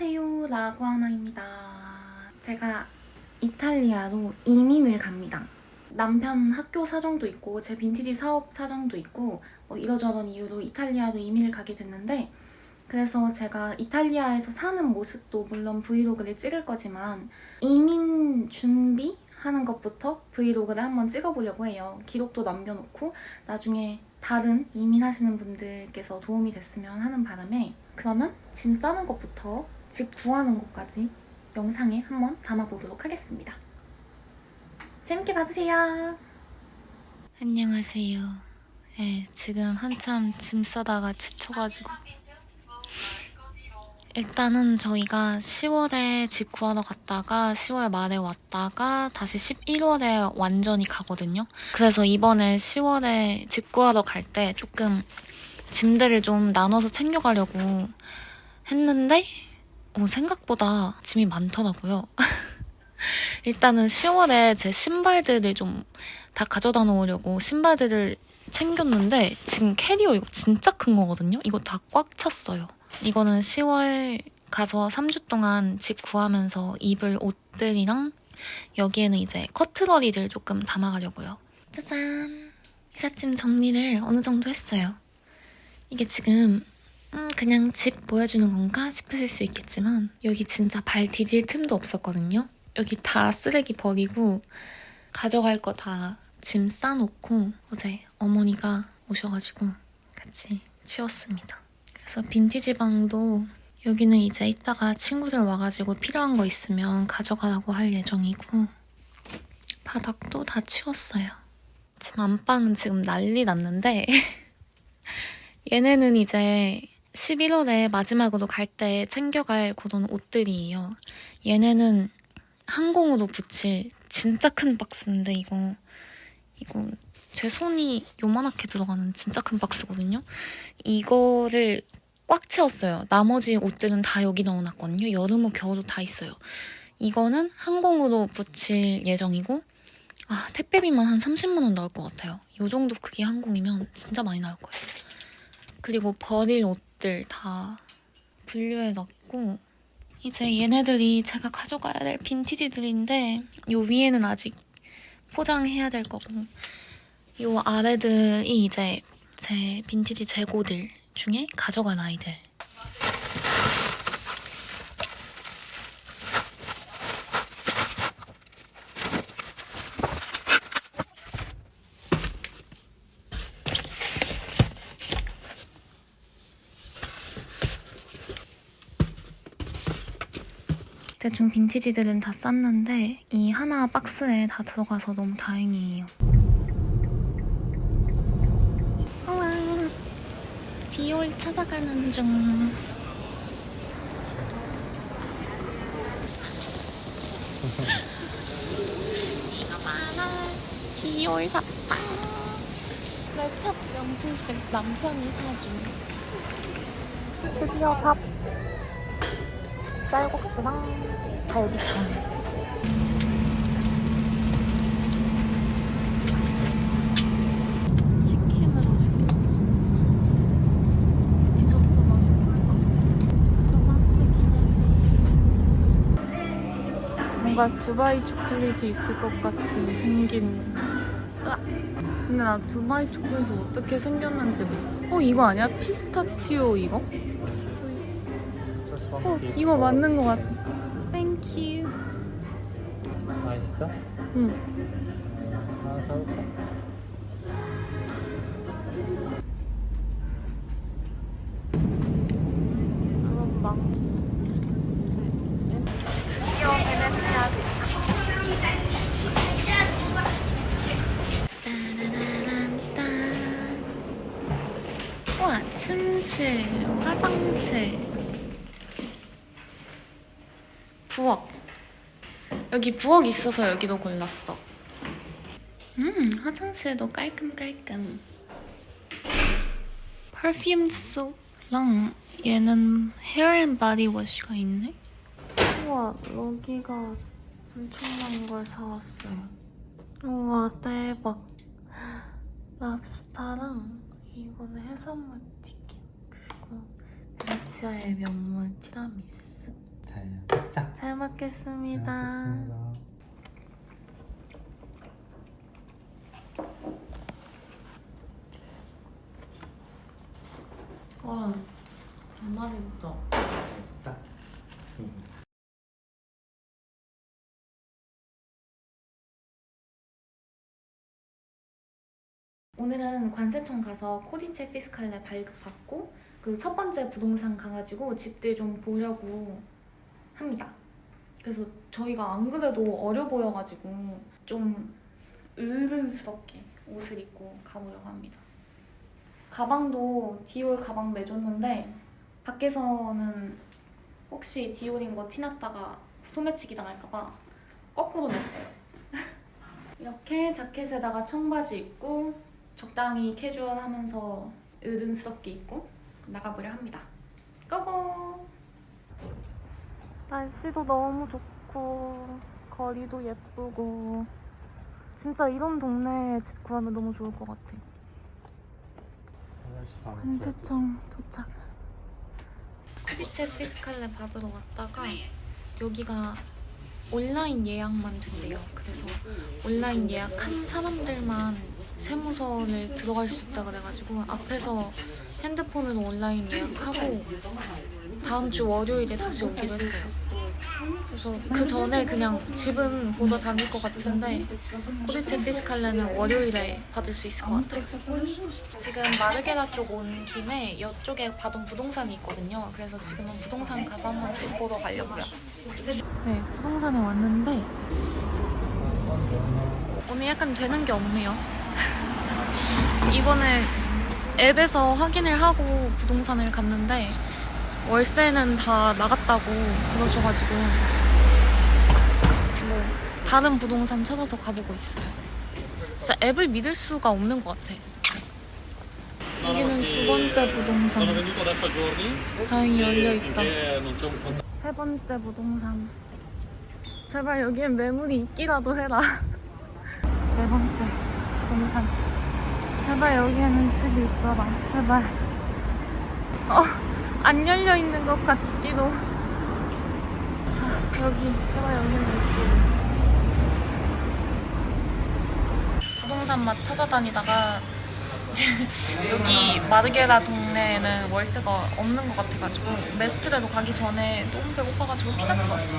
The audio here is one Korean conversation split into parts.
안녕하세요 라구아나입니다. 제가 이탈리아로 이민을 갑니다. 남편 학교 사정도 있고 제 빈티지 사업 사정도 있고 뭐 이러저런 이유로 이탈리아로 이민을 가게 됐는데 그래서 제가 이탈리아에서 사는 모습도 물론 브이로그를 찍을 거지만 이민 준비하는 것부터 브이로그를 한번 찍어보려고 해요. 기록도 남겨놓고 나중에 다른 이민하시는 분들께서 도움이 됐으면 하는 바람에 그러면 짐 싸는 것부터 집 구하는 것까지 영상에 한번 담아보도록 하겠습니다. 재밌게 봐주세요. 안녕하세요. 네, 지금 한참 짐 싸다가 지쳐가지고 일단은 저희가 10월에 집 구하러 갔다가 10월 말에 왔다가 다시 11월에 완전히 가거든요. 그래서 이번에 10월에 집 구하러 갈 때 조금 짐들을 좀 나눠서 챙겨가려고 했는데 어, 생각보다 짐이 많더라고요. 일단은 10월에 제 신발들을 좀 다 가져다 놓으려고 신발들을 챙겼는데 지금 캐리어 이거 진짜 큰 거거든요. 이거 다 꽉 찼어요. 이거는 10월 가서 3주 동안 집 구하면서 입을 옷들이랑 여기에는 이제 커트러리를 조금 담아가려고요. 짜잔! 이삿짐 정리를 어느 정도 했어요. 이게 지금 음, 그냥 집 보여주는 건가 싶으실 수 있겠지만 여기 진짜 발 디딜 틈도 없었거든요. 여기 다 쓰레기 버리고 가져갈 거 다 짐 싸놓고 어제 어머니가 오셔가지고 같이 치웠습니다. 그래서 빈티지 방도 여기는 이제 이따가 친구들 와가지고 필요한 거 있으면 가져가라고 할 예정이고 바닥도 다 치웠어요. 지금 안방은 지금 난리 났는데 얘네는 이제 11월에 마지막으로 갈 때 챙겨갈 그런 옷들이에요. 얘네는 항공으로 붙일 진짜 큰 박스인데 이거 이거 제 손이 요만하게 들어가는 진짜 큰 박스거든요. 이거를 꽉 채웠어요. 나머지 옷들은 다 여기 넣어놨거든요. 여름옷, 겨울옷 다 있어요. 이거는 항공으로 붙일 예정이고 아 택배비만 한 30만 원 나올 것 같아요. 이 정도 크기 항공이면 진짜 많이 나올 거예요. 그리고 버릴 옷 들 다 분류해놨고 이제 얘네들이 제가 가져가야 될 빈티지들인데 요 위에는 아직 포장해야 될 거고 요 아래들이 이제 제 빈티지 재고들 중에 가져간 아이들 대충 빈티지들은 다 쌌는데 이 하나 박스에 다 들어가서 너무 다행이에요. 우와, 디올 찾아가는 중. 이거 봐라, 디올 샀다. 내첫 명품 때 남편이 사준. 드디어 밥. 쌀국수랑 갈비탕. 치킨을 시켰어. 디저트 기자지. 뭔가 두바이 초콜릿이 있을 것 같이 생긴. 근데 나 두바이 초콜릿이 어떻게 생겼는지. 어 이거 아니야? 피스타치오 이거? 어 이거 맞는 것 같아. 땡큐. 맛있어? 응. 하나 사올까? 한번 봐. 드디어 베네치아 도착. 따라라란딴. 우와, 침실, 화장실. 부엌. 여기 부엌 있어서 여기도 골랐어. 음, 화장실도 깔끔깔끔. 퍼퓸 소랑 얘는 헤어 앤 바디 워시가 있네. 우와, 여기가 엄청난 걸 사왔어요. 우와, 대박. 랍스타랑 이거는 해산물 튀김 그리고 베네치아의 명물 티라미수. 자, 자. 잘 먹겠습니다. 와, 정말 맛있다. 됐어. 오늘은 관세청 가서 코디체 피스칼레 발급받고 그 첫 번째 부동산 가가지고 집들 좀 보려고 합니다. 그래서 저희가 안 그래도 어려 보여가지고 좀 으른스럽게 옷을 입고 가보려고 합니다. 가방도 디올 가방 매줬는데 밖에서는 혹시 디올인 거 티났다가 소매치기 당할까봐 거꾸로 냈어요. 이렇게 자켓에다가 청바지 입고 적당히 캐주얼하면서 으른스럽게 입고 나가보려 합니다. 고고! 날씨도 너무 좋고 거리도 예쁘고 진짜 이런 동네에 집 구하면 너무 좋을 것 같아. 8시 반에 관세청 도착. 쿠디체 피스칼레 받으러 왔다가 여기가 온라인 예약만 된대요. 그래서 온라인 예약한 사람들만 세무서를 들어갈 수 있다 그래가지고 앞에서 핸드폰으로 온라인 예약하고 다음 주 월요일에 다시 오기로 했어요. 그래서 그 전에 그냥 집은 보러 다닐 것 같은데 코디체 피스칼레는 월요일에 받을 수 있을 것 같아요. 지금 마르게라 쪽 온 김에 이쪽에 받은 부동산이 있거든요. 그래서 지금은 부동산 가서 한번 집 보러 가려고요. 네, 부동산에 왔는데 오늘 약간 되는 게 없네요. 이번에 앱에서 확인을 하고 부동산을 갔는데 월세는 다 나갔다고 그러셔가지고 뭐 다른 부동산 찾아서 가보고 있어요. 진짜 앱을 믿을 수가 없는 것 같아. 여기는 두 번째 부동산. 다행히 열려 있다. 세 번째 부동산. 제발 여기엔 매물이 있기라도 해라. 네 번째 부동산. 제발 여기에는 집이 있어라. 제발. 어, 안 열려 있는 것 같기도. 아, 여기, 제발 여기는 있기. 부동산 맛 찾아다니다가 여기 마르게라 동네에는 월세가 없는 것 같아가지고 메스트레로 가기 전에 너무 배고파가지고 피자집 왔어.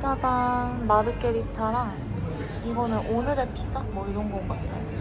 짜잔 마르게리타랑 이거는 오늘의 피자 뭐 이런 거 같아요.